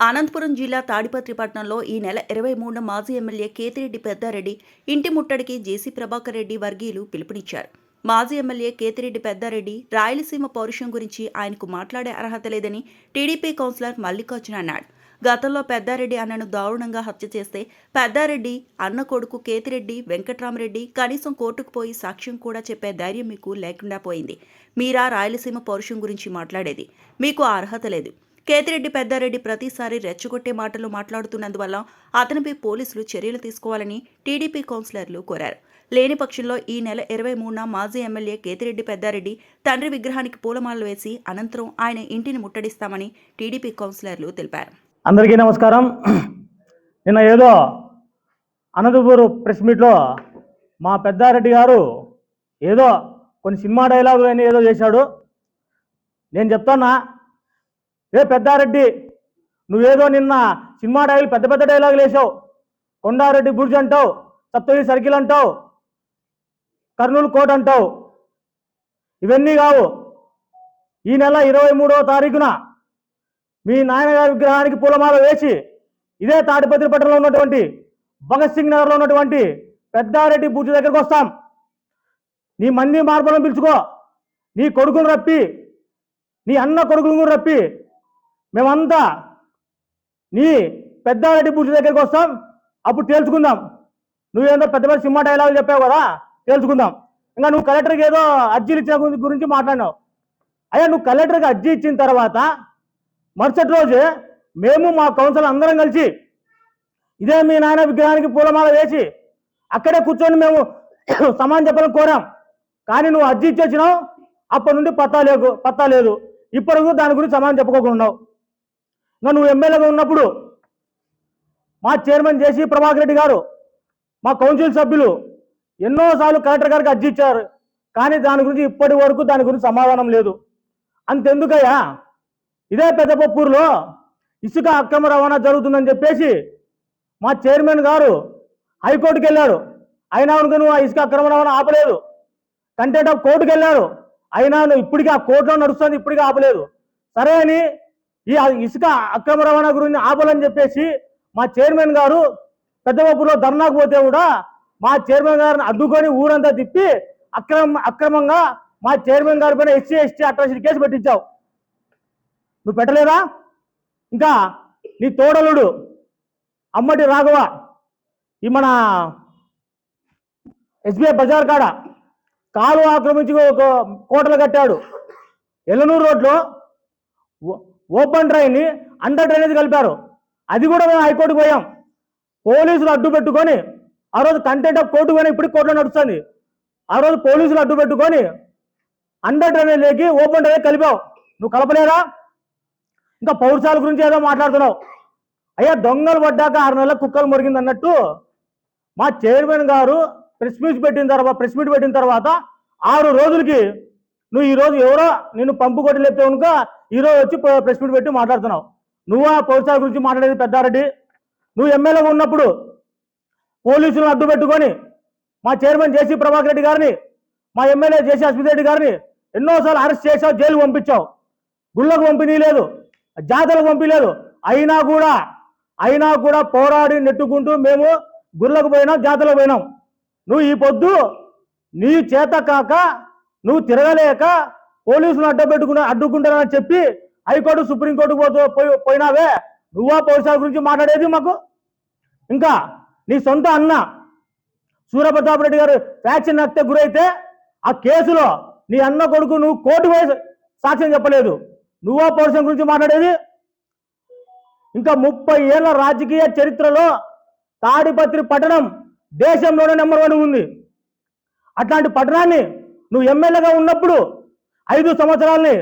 అనంతపురం జిల్లా తాడిపత్రి పట్టణంలో ఈ నెల ఇరవై మూడున మాజీ ఎమ్మెల్యే కేతిరెడ్డి పెద్దారెడ్డి ఇంటి ముట్టడికి జేసీ ప్రభాకర్ రెడ్డి వర్గీయులు పిలుపునిచ్చారు. మాజీ ఎమ్మెల్యే కేతిరెడ్డి పెద్దారెడ్డి రాయలసీమ పౌరుషం గురించి ఆయనకు మాట్లాడే అర్హత లేదని టీడీపీ కౌన్సిలర్ మల్లికార్జున అన్నాడు. గతంలో పెద్దారెడ్డి అన్నను దారుణంగా హత్య చేస్తే పెద్దారెడ్డి అన్న కొడుకు కేతిరెడ్డి వెంకట్రామరెడ్డి కనీసం కోర్టుకు పోయి సాక్ష్యం కూడా చెప్పే ధైర్యం మీకు లేకుండా పోయింది. మీరా రాయలసీమ పౌరుషం గురించి మాట్లాడేది. మీకు ఆ అర్హత లేదు. కేతిరెడ్డి పెద్దారెడ్డి ప్రతిసారి రెచ్చగొట్టే మాటలు మాట్లాడుతున్నందువల్ల అతనిపై పోలీసులు చర్యలు తీసుకోవాలని టీడీపీ కౌన్సిలర్లు కోరారు. లేని పక్షంలో ఈ నెల ఇరవై మూడున మాజీ ఎమ్మెల్యే కేతిరెడ్డి పెద్దారెడ్డి తండ్రి విగ్రహానికి పూలమాలలు వేసి అనంతరం ఆయన ఇంటిని ముట్టడిస్తామని టీడీపీ కౌన్సిలర్లు తెలిపారు. అందరికీ నమస్కారం. నిన్న ఏదో అనంతపూర్ ప్రెస్ మీట్లో మా పెద్దారెడ్డి గారు ఏదో కొన్ని సినిమా డైలాగులు అని ఏదో చేశాడు. నేను చెప్తానా? ఏ పెద్దారెడ్డి నువ్వేదో నిన్న సినిమా డైలాగ్ పెద్ద పెద్ద డైలాగులు వేసావు. కొండారెడ్డి బుర్జ్ అంటావు సప్తగిరి సర్కిల్ అంటావు కర్నూలు కోట అంటావు. ఇవన్నీ కావు. ఈ నెల ఇరవై మూడవ తారీఖున మీ నాయనగారి విగ్రహానికి పూలమాల వేసి ఇదే తాడిపత్రి పట్టణంలో ఉన్నటువంటి భగత్ సింగ్ నగర్లో ఉన్నటువంటి పెద్దారెడ్డి బుర్జు దగ్గరకు వస్తాం. నీ మంది మార్పులను పిలుచుకో నీ కొడుకును రప్పి నీ అన్న కొడుకును కూడా రప్పి మేమంతా నీ పెద్దారెడ్డి బూజు దగ్గరికి వస్తాం అప్పుడు తేల్చుకుందాం. నువ్వేందో పెద్ద పెద్ద సినిమా డైలాగులు చెప్పావు కదా తేల్చుకుందాం. ఇంకా నువ్వు కలెక్టర్కి ఏదో అర్జీలు ఇచ్చిన గురించి- గురించి మాట్లాడినావు. అయ్యా నువ్వు కలెక్టర్కి అర్జీ ఇచ్చిన తర్వాత మరుసటి రోజు మేము మా కౌన్సిల్ అందరం కలిసి ఇదే మీ నాయన విగ్రహానికి పూలమాల వేసి అక్కడే కూర్చొని మేము సమానం చెప్పాలని కోరాం. కానీ నువ్వు అర్జీ ఇచ్చేసినావు అప్పటి నుండి పత్తా లేకు పత్తా లేదు. ఇప్పటి దాని గురించి సమానం చెప్పుకోకుండా ఉన్నావు. నన్ను నువ్వు ఎమ్మెల్యేగా ఉన్నప్పుడు మా చైర్మన్ జేసీ ప్రభాకర్ రెడ్డి గారు మా కౌన్సిల్ సభ్యులు ఎన్నోసార్లు కలెక్టర్ గారికి అర్జీ ఇచ్చారు. కానీ దాని గురించి ఇప్పటి వరకు దాని గురించి సమాధానం లేదు. అంతెందుకయ్యా? ఇదే పెద్దపప్పూరులో ఇసుక అక్రమ రవాణా జరుగుతుందని చెప్పేసి మా చైర్మన్ గారు హైకోర్టుకి వెళ్ళారు. అయినా నువ్వు ఆ ఇసుక అక్రమ రవాణా ఆపలేదు. కంటెంట్ ఆఫ్ కోర్టుకి వెళ్ళారు. అయినా నువ్వు ఇప్పటికీ ఆ కోర్టులో నడుస్తుంది ఇప్పటికీ ఆపలేదు. సరే అని ఈ ఇసుక అక్రమ రవాణా గురించి ఆపాలని చెప్పేసి మా చైర్మన్ గారు పెద్దపప్పులో ధర్నాకు పోతే కూడా మా చైర్మన్ గారిని అడ్డుకొని ఊరంతా తిప్పి అక్రమ అక్రమంగా మా చైర్మన్ గారి పైన ఎస్సీ ఎస్టీ అట్రాసిటీ కేసు పెట్టించావు. నువ్వు పెట్టలేదా? ఇంకా నీ తోడలుడు అమ్మటి రాఘవ ఈ మన ఎస్బీఐ బజార్ కాడ కాలు ఆక్రమించి ఒక కోటలు కట్టాడు. ఎల్లనూరు రోడ్లో ఓపెన్ డ్రైన్ని అండర్ డ్రైనేజ్ కలిపారు. అది కూడా మేము హైకోర్టుకు పోయాం. పోలీసులు అడ్డు పెట్టుకొని ఆ రోజు కంటెంట్ ఆఫ్ కోర్టు కానీ ఇప్పుడు కోర్టులో నడుస్తుంది. ఆ రోజు పోలీసులు అడ్డు పెట్టుకొని అండర్ డ్రైనేజ్ లేకి ఓపెన్ డ్రైనేజ్ కలిపావు. నువ్వు కలపలేదా? ఇంకా పౌరసాల గురించి ఏదో మాట్లాడుతున్నావు. అయ్యా దొంగలు పడ్డాక ఆరు నెలల కుక్కలు మురిగింది అన్నట్టు మా చైర్మన్ గారు ప్రెస్ మీట్ పెట్టిన తర్వాత ప్రెస్ మీట్ పెట్టిన తర్వాత ఆరు రోజులకి నువ్వు ఈ రోజు ఎవరో నిన్ను పంపు కొట్టి లేపితే కనుక ఈ రోజు వచ్చి ప్రెస్ మీట్ పెట్టి మాట్లాడుతున్నావు. నువ్వు ఆ పౌరసాల గురించి మాట్లాడేది పెద్దారెడ్డి? నువ్వు ఎమ్మెల్యేగా ఉన్నప్పుడు పోలీసులను అడ్డు పెట్టుకొని మా చైర్మన్ జేసీ ప్రభాకర్ రెడ్డి గారిని మా ఎమ్మెల్యే జేసీ అశ్విత్ రెడ్డి గారిని ఎన్నోసార్లు అరెస్ట్ చేసావు జైలు పంపించావు. గుళ్ళకు పంపిణీలేదు జాతరకు పంపించలేదు అయినా కూడా అయినా కూడా పోరాడి నెట్టుకుంటూ మేము గుళ్ళకు పోయినాం జాతరకు పోయినాం. నువ్వు ఈ పొద్దు నీ చేత కాక నువ్వు తిరగలేక పోలీసులు అడ్డపెట్టుకున్నా అడ్డుకుంటారని చెప్పి హైకోర్టు సుప్రీంకోర్టు పోతూ పోయి పోయినావే. నువ్వా పౌరసాల గురించి మాట్లాడేది మాకు? ఇంకా నీ సొంత అన్న సూర్యప్రతాప్ రెడ్డి గారు ఫ్యాక్షన్ హత్య గురైతే ఆ కేసులో నీ అన్న కొడుకు నువ్వు కోర్టు పోయి సాక్ష్యం చెప్పలేదు. నువ్వా పౌరుషం గురించి మాట్లాడేది? ఇంకా ముప్పై ఏళ్ళ రాజకీయ చరిత్రలో తాడిపత్రి పట్టణం దేశంలోనే నెంబర్ వన్ ఉంది. అట్లాంటి పట్టణాన్ని నువ్వు ఎమ్మెల్యేగా ఉన్నప్పుడు ఐదు సంవత్సరాల్ని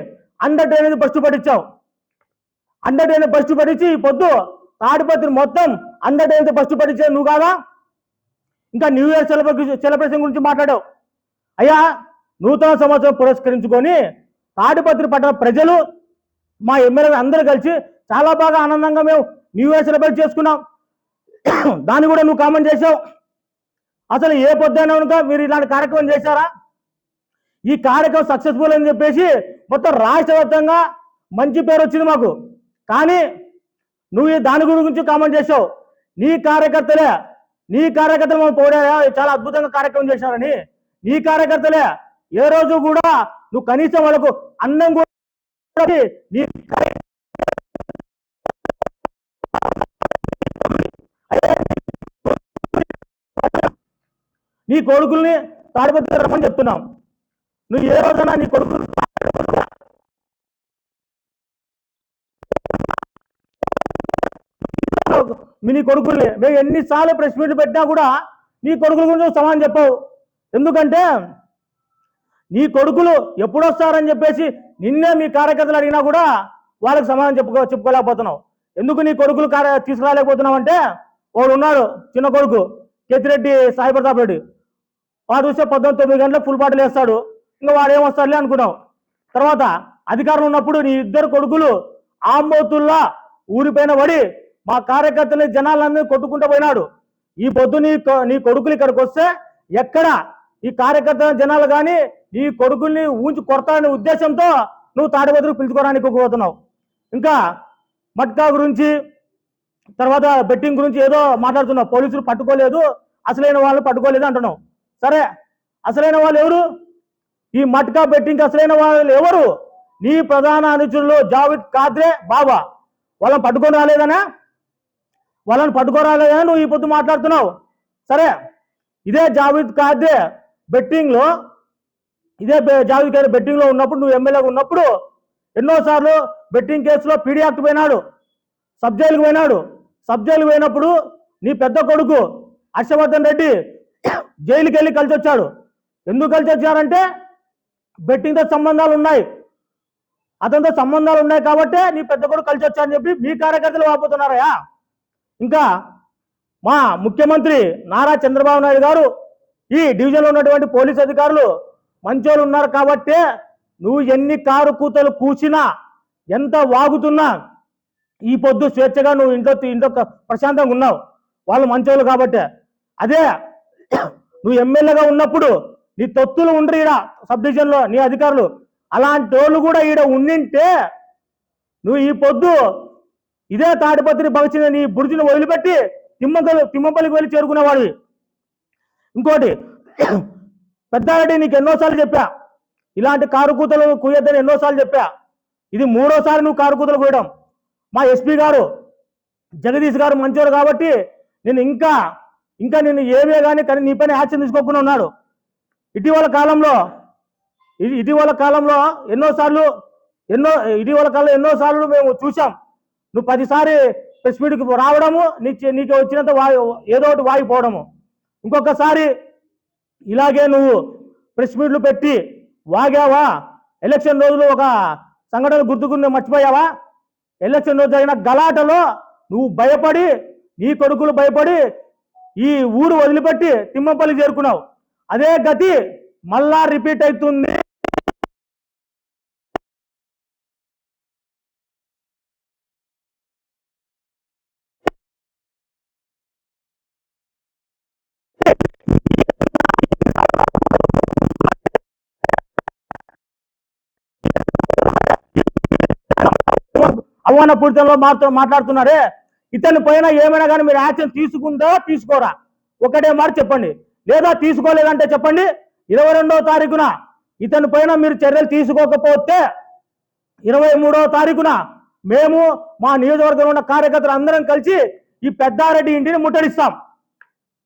అండర్ డ్రైనేజ్ బస్టు పట్టించావు. అండర్ డ్రైనేజ్ బస్టు పట్టించి ఈ పొద్దు తాడిపత్రి మొత్తం అండర్ డ్రైనేజ్ బస్టు పట్టించే నువ్వు కాదా? ఇంకా న్యూ ఇయర్ సెలబ్రేషన్ సెలబ్రేషన్ గురించి మాట్లాడావు. అయ్యా నూతన సంవత్సరం పురస్కరించుకొని తాడిపత్రి పట్టణ ప్రజలు మా ఎమ్మెల్యే అందరూ కలిసి చాలా బాగా ఆనందంగా మేము న్యూ ఇయర్ సెలబ్రేట్ చేసుకున్నాం. దాన్ని కూడా నువ్వు కామెంట్ చేసావు. అసలు ఏ పొద్దున కనుక మీరు ఇలాంటి కార్యక్రమం చేశారా? ఈ కార్యక్రమం సక్సెస్ఫుల్ అని చెప్పేసి మొత్తం రాష్ట్రవ్యాప్తంగా మంచి పేరు వచ్చింది మాకు. కానీ నువ్వు ఈ దాని గురించి కామెంట్ చేసావు. నీ కార్యకర్తలే నీ కార్యకర్తలు మనం పోడారా చాలా అద్భుతంగా కార్యక్రమం చేశారని. నీ కార్యకర్తలే ఏ రోజు కూడా నువ్వు కనీసం వాళ్ళకు అన్నం కూడా నీ నీ కొడుకుల్ని తాడిపత్రి రమ్మని చెప్తున్నాం. నువ్వు ఏ రోజున నీ కొడుకులు మీ నీ కొడుకుల్ని మేము ఎన్నిసార్లు ప్రెస్ మీట్లు పెట్టినా కూడా నీ కొడుకుల గురించి సమానం చెప్పవు. ఎందుకంటే నీ కొడుకులు ఎప్పుడు వస్తారని చెప్పేసి నిన్నే మీ కార్యకర్తలు అడిగినా కూడా వాళ్ళకి సమాధానం చెప్పుకో చెప్పుకోలేకపోతున్నావు. ఎందుకు నీ కొడుకులు కార్య తీసుకురాలేకపోతున్నావు అంటే వాడు ఉన్నాడు చిన్న కొడుకు కేతిరెడ్డి సాయి ప్రతాప్ రెడ్డి. వాడు చూస్తే పద్దెనిమిది తొమ్మిది గంటలకు ఫుల్ బాటిల్ వేస్తాడు. ఇంకా వాడు ఏం అనుకున్నావు. తర్వాత అధికారంలో ఉన్నప్పుడు నీ ఇద్దరు కొడుకులు ఆంబోతుల్లా ఊరిపైన పడి మా కార్యకర్తలని జనాలన్నీ కొట్టుకుంటూ పోయినాడు. ఈ పొద్దు నీ కొ- నీ కొడుకులు ఇక్కడికి వస్తే ఎక్కడ ఈ కార్యకర్తల జనాలు కానీ నీ కొడుకుల్ని ఊంచి కొడతానే ఉద్దేశంతో నువ్వు తాడిపత్రులు పిలుచుకోవడానికి పోతున్నావు. ఇంకా మట్కా గురించి తర్వాత బెట్టింగ్ గురించి ఏదో మాట్లాడుతున్నావు. పోలీసులు పట్టుకోలేదు అసలైన వాళ్ళు పట్టుకోలేదు అంటున్నావు. సరే అసలైన వాళ్ళు ఎవరు? ఈ మట్కా బెట్టింగ్ అసలైన వాళ్ళు ఎవరు? నీ ప్రధాన అనుచరులు జావిద్ కాద్రే బాబా. వాళ్ళని పట్టుకొని రాలేదనా? వాళ్ళని పట్టుకొని రాలేదనా నువ్వు ఈ పొద్దు మాట్లాడుతున్నావు? సరే ఇదే జావిద్ కాద్రే బెట్టింగ్లో ఇదే జావిద్ కాద్రే బెట్టింగ్లో ఉన్నప్పుడు నువ్వు ఎమ్మెల్యేగా ఉన్నప్పుడు ఎన్నోసార్లు బెట్టింగ్ కేసులో పీడీ యాక్ట్ పోయినాడు సబ్ జైలుకు పోయినాడు. సబ్ జైలుకు పోయినప్పుడు నీ పెద్ద కొడుకు హర్షవర్ధన్ రెడ్డి జైలుకి వెళ్ళి కలిసి వచ్చాడు ఎందుకు కలిసి వచ్చారంటే బెట్టింగ్తో సంబంధాలు ఉన్నాయి అతనితో సంబంధాలు ఉన్నాయి కాబట్టే నీ పెద్ద కొడుకు కలిసి వచ్చారని చెప్పి మీ కార్యకర్తలు వాపోతున్నారయా ఇంకా మా ముఖ్యమంత్రి నారా చంద్రబాబు నాయుడు గారు ఈ డివిజన్లో ఉన్నటువంటి పోలీస్ అధికారులు మంచోళ్ళు ఉన్నారు కాబట్టే నువ్వు ఎన్ని కారు కూతలు కూసినా ఎంత వాగుతున్నా ఈ పొద్దు స్వేచ్ఛగా నువ్వు ఇంట్లో ఇంట్లో ప్రశాంతంగా ఉన్నావు. వాళ్ళు మంచోళ్ళు కాబట్టి. అదే నువ్వు ఎమ్మెల్యేగా ఉన్నప్పుడు నీ తొత్తులు ఉండరు ఈడ సబ్ డివిజన్లో నీ అధికారులు. అలాంటి వాళ్ళు కూడా ఈడ ఉండింటే నువ్వు ఈ పొద్దు ఇదే తాడిపత్రి భవిష్యత్ నీ బుర్జిని వదిలిపెట్టి తిమ్మకలు తిమ్మపల్లికి వెళ్ళి చేరుకునేవాడివి. ఇంకోటి పెద్దారెడ్డి నీకు ఎన్నోసార్లు చెప్పా ఇలాంటి కారు కూతలు కూయొద్దని ఎన్నోసార్లు చెప్పా. ఇది మూడోసారి నువ్వు కారు కూతలు మా ఎస్పీ గారు జగదీష్ గారు మంచివారు కాబట్టి నేను ఇంకా ఇంకా నేను ఏమే కానీ కానీ నీ పైన యాక్షన్ తీసుకోకుండా ఉన్నాడు. ఇటీవల కాలంలో ఇటీవల కాలంలో ఎన్నోసార్లు ఎన్నో ఇటీవల కాలంలో ఎన్నోసార్లు మేము చూసాం నువ్వు పదిసారి ప్రెస్ మీట్కి రావడము నీకు నీకు వచ్చినంత వాయి ఏదో ఒకటి వాగిపోవడము ఇంకొకసారి ఇలాగే నువ్వు ప్రెస్ మీట్లు పెట్టి వాగావా? ఎలక్షన్ రోజులు ఒక సంఘటన గుర్తుకుని మర్చిపోయావా? ఎలక్షన్ రోజు జరిగిన గలాటలో నువ్వు భయపడి నీ కొడుకులు భయపడి ఈ ఊరు వదిలిపెట్టి తిమ్మపల్లి చేరుకున్నావు. అదే గతి మళ్ళా రిపీట్ అవుతుంది. అవమాన పూరితంలో మాతో మాట్లాడుతున్నారే. ఇతని పైన ఏమైనా కానీ మీరు యాక్షన్ తీసుకుందా తీసుకోరా? ఒకటే మాట చెప్పండి. లేదా తీసుకోలేదంటే చెప్పండి. ఇరవై రెండవ తారీఖున ఇతని పైన మీరు చర్యలు తీసుకోకపోతే ఇరవై మూడవ తారీఖున మేము మా నియోజకవర్గంలో ఉన్న కార్యకర్తలు అందరం కలిసి ఈ పెద్దారెడ్డి ఇంటిని ముట్టడిస్తాం.